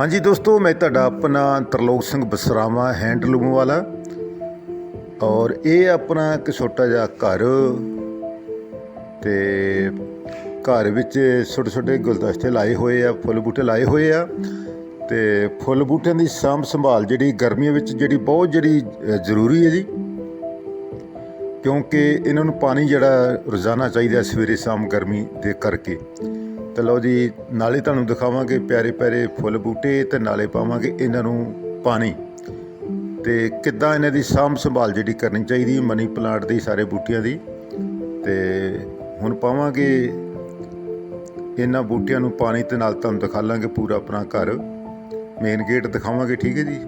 ਹਾਂਜੀ ਦੋਸਤੋ, ਮੈਂ ਤੁਹਾਡਾ ਆਪਣਾ ਤਰਲੋਕ ਸਿੰਘ ਬਸਰਾਵਾ ਹੈਂਡਲੂਮ ਵਾਲਾ। ਔਰ ਇਹ ਆਪਣਾ ਇੱਕ ਛੋਟਾ ਜਿਹਾ ਘਰ ਤੇ ਘਰ ਵਿੱਚ ਛੋਟੇ ਛੋਟੇ ਗੁਲਦਸਤੇ ਲਾਏ ਹੋਏ ਆ, ਫੁੱਲ ਬੂਟੇ ਲਾਏ ਹੋਏ ਆ। ਤੇ ਫੁੱਲ ਬੂਟਿਆਂ ਦੀ ਸਾਂਭ ਸੰਭਾਲ ਜਿਹੜੀ ਗਰਮੀਆਂ ਵਿੱਚ ਜਿਹੜੀ ਬਹੁਤ ਜਿਹੜੀ ਜ਼ਰੂਰੀ ਹੈ ਜੀ। ਕਿਉਂਕਿ ਇਹਨਾਂ ਨੂੰ ਪਾਣੀ ਜਿਹੜਾ ਰੋਜ਼ਾਨਾ ਚਾਹੀਦਾ ਸਵੇਰੇ ਸ਼ਾਮ ਗਰਮੀ ਦੇ ਕਰਕੇ। ਤੇ ਲਓ ਜੀ, ਨਾਲੇ ਤੁਹਾਨੂੰ ਦਿਖਾਵਾਂਗੇ ਪਿਆਰੇ ਪਿਆਰੇ ਫੁੱਲ ਬੂਟੇ ਤੇ ਨਾਲੇ ਪਾਵਾਂਗੇ ਇਹਨਾਂ ਨੂੰ ਪਾਣੀ। ਤੇ ਕਿੱਦਾਂ ਇਹਨਾਂ ਦੀ ਸਾਂਭ ਸੰਭਾਲ ਜਿਹੜੀ ਕਰਨੀ ਚਾਹੀਦੀ ਮਨੀ ਪਲਾਂਟ ਦੀ, ਸਾਰੇ ਬੂਟਿਆਂ ਦੀ। ਤੇ ਹੁਣ ਪਾਵਾਂਗੇ ਇਹਨਾਂ ਬੂਟਿਆਂ ਨੂੰ ਪਾਣੀ ਤੇ ਨਾਲ ਤੁਹਾਨੂੰ ਦਿਖਾ ਲਾਂਗੇ ਪੂਰਾ ਆਪਣਾ ਘਰ। ਮੇਨ ਗੇਟ ਦਿਖਾਵਾਂਗੇ, ਠੀਕ ਹੈ ਜੀ?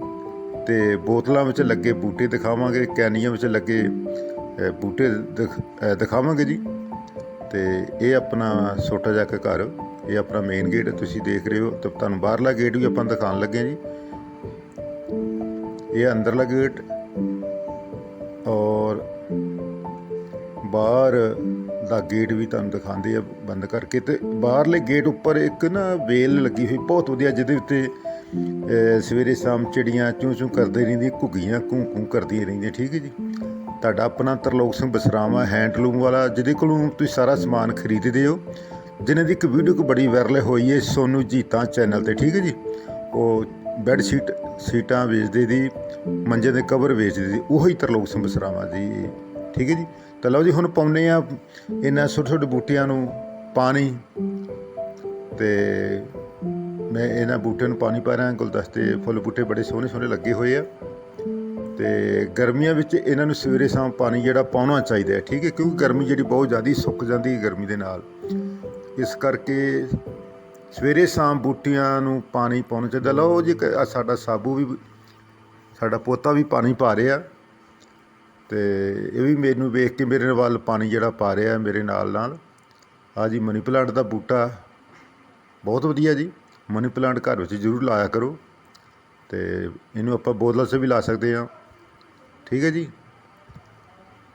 ਤੇ ਬੋਤਲਾਂ ਵਿੱਚ ਲੱਗੇ ਬੂਟੇ ਦਿਖਾਵਾਂਗੇ, ਕੈਨੀਆਂ ਵਿੱਚ ਲੱਗੇ ਬੂਟੇ ਦਿਖ- ਦਿਖਾਵਾਂਗੇ ਜੀ। ਤੇ ਇਹ ਆਪਣਾ ਛੋਟਾ ਜਿਹਾ ਕੁ ਘਰ, ਇਹ ਆਪਣਾ ਮੇਨ ਗੇਟ ਤੁਸੀਂ ਦੇਖ ਰਹੇ ਹੋ। ਤੇ ਤੁਹਾਨੂੰ ਬਾਹਰਲਾ ਗੇਟ ਵੀ ਆਪਾਂ ਦਿਖਾਉਣ ਲੱਗੇ ਜੀ। ਇਹ ਅੰਦਰਲਾ ਗੇਟ ਔਰ ਬਾਹਰ ਦਾ ਗੇਟ ਵੀ ਤੁਹਾਨੂੰ ਦਿਖਾਉਂਦੇ ਆ ਬੰਦ ਕਰਕੇ। ਤੇ ਬਾਹਰਲੇ ਗੇਟ ਉੱਪਰ ਇੱਕ ਨਾ ਵੇਲ ਲੱਗੀ ਹੋਈ, ਬਹੁਤ ਵਧੀਆ, ਜਿਹਦੇ ਉੱਤੇ ਸਵੇਰੇ ਸ਼ਾਮ ਚਿੜੀਆਂ ਚੂੰ ਚੂੰ ਕਰਦੇ ਰਹਿੰਦੀਆਂ, ਘੁੱਗੀਆਂ ਕੂੰ ਕੂੰ ਕਰਦੀਆਂ ਰਹਿੰਦੀਆਂ, ਠੀਕ ਹੈ ਜੀ? ਤੁਹਾਡਾ ਆਪਣਾ ਤਰਲੋਕ ਸਿੰਘ ਬਸਰਾਵਾ ਹੈਂਡਲੂਮ ਵਾਲਾ, ਜਿਹਦੇ ਕੋਲੋਂ ਤੁਸੀਂ ਸਾਰਾ ਸਮਾਨ ਖਰੀਦਦੇ ਹੋ ਜਿਨ੍ਹਾਂ ਦੀ ਇੱਕ ਵੀਡੀਓ ਕੋ ਬੜੀ ਵਾਇਰਲ ਹੋਈ ਹੈ ਸੋਨੂ ਜੀਤਾ ਚੈਨਲ ਤੇ, ਠੀਕ ਹੈ ਜੀ? ਉਹ ਬੈੱਡ ਸ਼ੀਟ ਸੀਟਾਂ ਵੇਚਦੇ ਦੀ ਮੰਜੇ ਦੇ ਕਵਰ ਵੇਚਦੇ ਦੀ ਉਹੀ ਤਰਲੋਕ ਸਿੰਘ ਬਸਰਾਵਾ ਜੀ ਠੀਕ ਹੈ ਜੀ? ਤਾਂ ਲਓ ਜੀ, ਹੁਣ ਪਾਉਨੇ ਆ ਇਹਨਾਂ ਛੋਟੇ ਛੋਟੇ ਬੂਟਿਆਂ ਨੂੰ ਪਾਣੀ। ਤੇ ਮੈਂ ਇਹਨਾਂ ਬੂਟਿਆਂ ਨੂੰ ਪਾਣੀ ਪਾ ਰਿਹਾ, ਗੁਲਦਸਤੇ ਫੁੱਲ ਬੂਟੇ ਬੜੇ ਸੋਹਣੇ ਸੋਹਣੇ ਲੱਗੇ ਹੋਏ ਆ। ਤੇ ਗਰਮੀਆਂ ਵਿੱਚ ਇਹਨਾਂ ਨੂੰ ਸਵੇਰੇ ਸ਼ਾਮ ਪਾਣੀ ਜਿਹੜਾ ਪਾਉਣਾ ਚਾਹੀਦਾ ਹੈ, ਠੀਕ ਹੈ? ਕਿਉਂਕਿ ਗਰਮੀ ਜਿਹੜੀ ਬਹੁਤ ਜ਼ਿਆਦਾ ਸੁੱਕ ਜਾਂਦੀ ਹੈ ਗਰਮੀ ਦੇ ਨਾਲ। ਇਸ ਕਰਕੇ ਸਵੇਰੇ ਸ਼ਾਮ ਬੂਟੀਆਂ ਨੂੰ ਪਾਣੀ ਪਾਉਣਾ ਚਾਹੀਦਾ। ਲਓ ਜੀ, ਇੱਕ ਸਾਡਾ ਸਾਬੂ ਵੀ, ਸਾਡਾ ਪੋਤਾ ਵੀ ਪਾਣੀ ਪਾ ਰਿਹਾ। ਤੇ ਇਹ ਵੀ ਮੈਨੂੰ ਵੇਖ ਕੇ ਮੇਰੇ ਵੱਲ ਪਾਣੀ ਜਿਹੜਾ ਪਾ ਰਿਹਾ ਮੇਰੇ ਨਾਲ ਨਾਲ। ਆ ਜੀ, ਮਨੀ ਪਲਾਂਟ ਦਾ ਬੂਟਾ। ਬਹੁਤ ਵਧੀਆ ਜੀ। ਮਨੀ ਪਲਾਂਟ ਘਰ ਵਿੱਚ ਜ਼ਰੂਰ ਲਾਇਆ ਕਰੋ। ਤੇ ਇਹਨੂੰ ਆਪਾਂ ਬੋਤਲਾਂ 'ਚ ਵੀ ਲਾ ਸਕਦੇ ਹਾਂ। ਠੀਕ ਹੈ ਜੀ?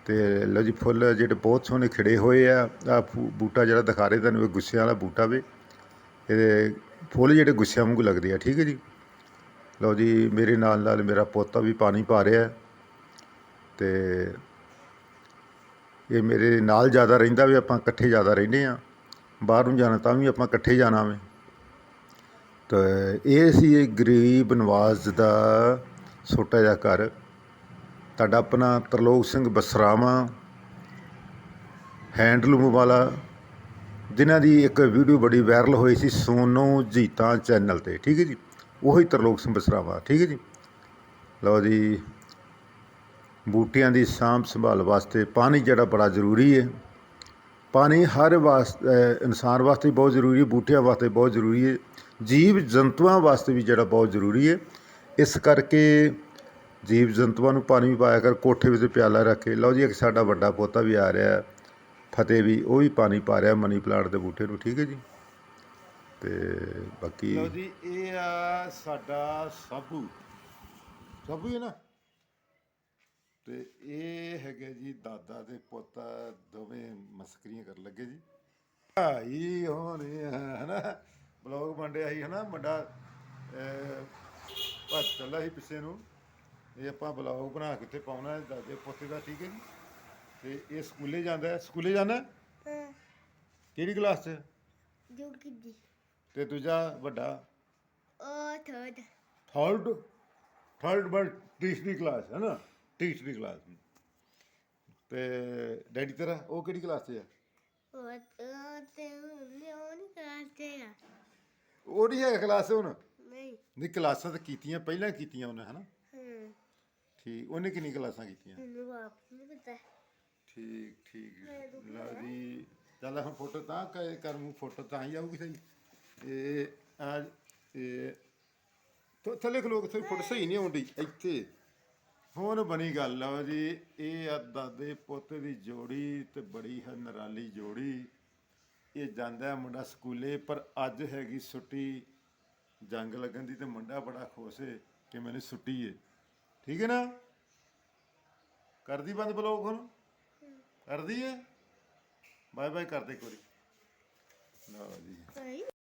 ਤੇ ਲਓ ਜੀ, ਫੁੱਲ ਜਿਹੜੇ ਬਹੁਤ ਸੋਹਣੇ ਖਿੜੇ ਹੋਏ ਆ। ਆ ਬੂਟਾ ਜਿਹੜਾ ਦਿਖਾ ਰਹੇ ਤੁਹਾਨੂੰ, ਇਹ ਗੁੱਸਿਆਂ ਵਾਲਾ ਬੂਟਾ ਵੇ। ਇਹਦੇ ਫੁੱਲ ਜਿਹੜੇ ਗੁੱਸਿਆਂ ਵਾਂਗੂ ਲੱਗਦੇ ਆ, ਠੀਕ ਹੈ ਜੀ? ਲਓ ਜੀ, ਮੇਰੇ ਨਾਲ ਨਾਲ ਮੇਰਾ ਪੋਤਾ ਵੀ ਪਾਣੀ ਪਾ ਰਿਹਾ ਹੈ। ਤੇ ਇਹ ਮੇਰੇ ਨਾਲ ਜ਼ਿਆਦਾ ਰਹਿੰਦਾ ਵੀ, ਆਪਾਂ ਇਕੱਠੇ ਜ਼ਿਆਦਾ ਰਹਿੰਦੇ ਆ ਬਾਹਰ ਨੂੰ ਜਾਣਾ ਤਾਂ ਵੀ ਆਪਾਂ ਇਕੱਠੇ ਜਾਣਾ ਵੇ। ਤਾਂ ਇਹ ਸੀ ਇਹ ਗਰੀਬ ਨਵਾਜ਼ ਦਾ ਛੋਟਾ ਜਿਹਾ ਘਰ। ਤੁਹਾਡਾ ਆਪਣਾ ਤਰਲੋਕ ਸਿੰਘ ਬਸਰਾਵਾ, ਹੈਂਡਲੂਮ ਵਾਲਾ, ਜਿਨ੍ਹਾਂ ਦੀ ਇੱਕ ਵੀਡੀਓ ਬੜੀ ਵਾਇਰਲ ਹੋਈ ਸੀ ਸੋਨੋ ਜੀਤਾ ਚੈਨਲ ਤੇ, ਠੀਕ ਹੈ ਜੀ? ਉਹੀ ਤਰਲੋਕ ਸਿੰਘ ਬਸਰਾਵਾ, ਠੀਕ ਹੈ ਜੀ? ਲਓ ਜੀ, ਬੂਟਿਆਂ ਦੀ ਸਾਂਭ ਸੰਭਾਲ ਵਾਸਤੇ ਪਾਣੀ ਜਿਹੜਾ ਬੜਾ ਜ਼ਰੂਰੀ ਹੈ। ਪਾਣੀ ਹਰ ਵਾਸਤੇ ਇਨਸਾਨ ਵਾਸਤੇ ਬਹੁਤ ਜ਼ਰੂਰੀ ਹੈ, ਬੂਟਿਆਂ ਵਾਸਤੇ ਬਹੁਤ ਜ਼ਰੂਰੀ ਹੈ। ਜੀਵ ਜੰਤੂਆਂ ਵਾਸਤੇ ਵੀ ਜਿਹੜਾ ਬਹੁਤ ਜ਼ਰੂਰੀ ਹੈ। ਇਸ ਕਰਕੇ ਜੀਵ ਜੰਤੂਆਂ ਨੂੰ ਪਾਣੀ ਵੀ ਪਾਇਆ ਕਰ, ਕੋਠੇ ਵਿੱਚ ਪਿਆਲਾ ਰੱਖ ਕੇ। ਲਓ ਜੀ, ਇੱਕ ਸਾਡਾ ਵੱਡਾ ਪੋਤਾ ਵੀ ਆ ਰਿਹਾ, ਫਤਿਹ ਵੀ, ਉਹ ਵੀ ਪਾਣੀ ਪਾ ਰਿਹਾ ਮਨੀ ਪਲਾਂਟ ਦੇ ਬੂਟੇ ਨੂੰ, ਠੀਕ ਹੈ ਜੀ? ਤੇ ਬਾਕੀ ਲਓ ਜੀ, ਇਹ ਆ ਸਾਡਾ ਸਾਬੂ। ਸਾਬੂ ਹੈ ਨਾ? ਤੇ ਇਹ ਹੈਗੇ ਜੀ ਦਾਦਾ ਤੇ ਪੋਤਾ, ਦੋਵੇਂ ਮਸਕਰੀਆਂ ਕਰਨ ਲੱਗੇ ਜੀ। ਭਾਈ ਹੁਣ ਹਨਾ? ਬਲੌਗ ਮੰਡਿਆ ਸੀ, ਹਨਾ? ਮੁੰਡਾ ਭੱਜ ਚੱਲਾ ਸੀ ਪਿੱਛੇ ਨੂੰ। ਇਹ ਆਪਾਂ ਬਲੌਗ ਬਣਾ ਕੇ ਤੇ ਪਾਉਣਾ ਹੈ ਦਾਦੇ ਪੋਤੇ ਦਾ ਠੀਕ ਹੈ ਜੀ? ਤੇ ਇਹ ਸਕੂਲੇ ਜਾਂਦਾ ਹੈ। ਸਕੂਲੇ ਜਾਂਦਾ ਹੈ? ਹਾਂ। ਕਿਹੜੀ ਕਲਾਸ 'ਚ? ਜੋ ਕਿਦੀ ਤੇ ਦੂਜਾ ਵੱਡਾ? ਉਹ ਥਰਡ ਥਰਡ ਥਰਡ ਬਰ ਤੀਸਰੀ ਕਲਾਸ ਹੈ ਨਾ? ਤੀਸਰੀ ਕਲਾਸ ਤੇ ਡੈਡੀ ਤੇਰਾ ਉਹ ਕਿਹੜੀ ਕਲਾਸ 'ਚ ਆ ਉਹ ਉਹ ਤੇ ਲਿਓਨ ਕਰਦੇ ਆ ਉਹ ਨਹੀਂ ਹੈ ਕਲਾਸ ਹੁਣ? ਨਹੀਂ। ਨਹੀਂ ਕਲਾਸਾਂ ਤਾਂ ਕੀਤੀਆਂ ਪਹਿਲਾਂ ਕੀਤੀਆਂ ਉਹਨੇ ਹਨਾ ਹਾਂ ਠੀਕ ਉਹਨੇ ਕਿੰਨੀ ਕਲਾਸਾਂ ਕੀਤੀਆਂ? ਮੈਨੂੰ ਵਾਪਸ ਨਹੀਂ ਪਤਾ। ਠੀਕ ਠੀਕ। ਲਓ ਜੀ ਚੱਲ ਹੁਣ ਫੋਟੋ ਤਾਂ ਕਰ ਕਰ ਮੂੰ ਫੋਟੋ ਤਾਂ ਹੀ ਆਊਗੀ ਸਹੀ। ਇਹ ਆ ਇਹ ਥੋ- ਥੱਲੇ ਖਲੋ ਕੇ ਫੋਟੋ ਸਹੀ ਨਹੀਂ ਆਉਂਦੀ ਇੱਥੇ। ਹੁਣ ਬਣੀ ਗੱਲ ਲਓ ਜੀ ਇਹ ਆ ਦਾਦੇ ਪੋਤੇ ਦੀ ਜੋੜੀ ਤੇ ਬੜੀ ਹੈ ਨਰਾਲੀ ਜੋੜੀ। ਇਹ ਜਾਂਦਾ ਹੈ ਮੁੰਡਾ ਸਕੂਲੇ ਪਰ ਅੱਜ ਹੈਗੀ ਛੁੱਟੀ। ਜੰਗ ਲੱਗਣ ਦੀ ਤੇ ਮੁੰਡਾ ਬੜਾ ਖੁਸ਼ ਹੈ ਕਿ ਮੈਨੂੰ ਛੁੱਟੀ ਹੈ ਠੀਕ ਹੈ ਨਾ? ਕਰਦੀ ਬੰਦ ਬਲੋਕ ਹੁਣ? ਕਰਦੀ ਹੈ? ਬਾਏ ਬਾਏ ਕਰਦੇ ਕੋਰੀ ਲਓ ਜੀ। ਨਹੀਂ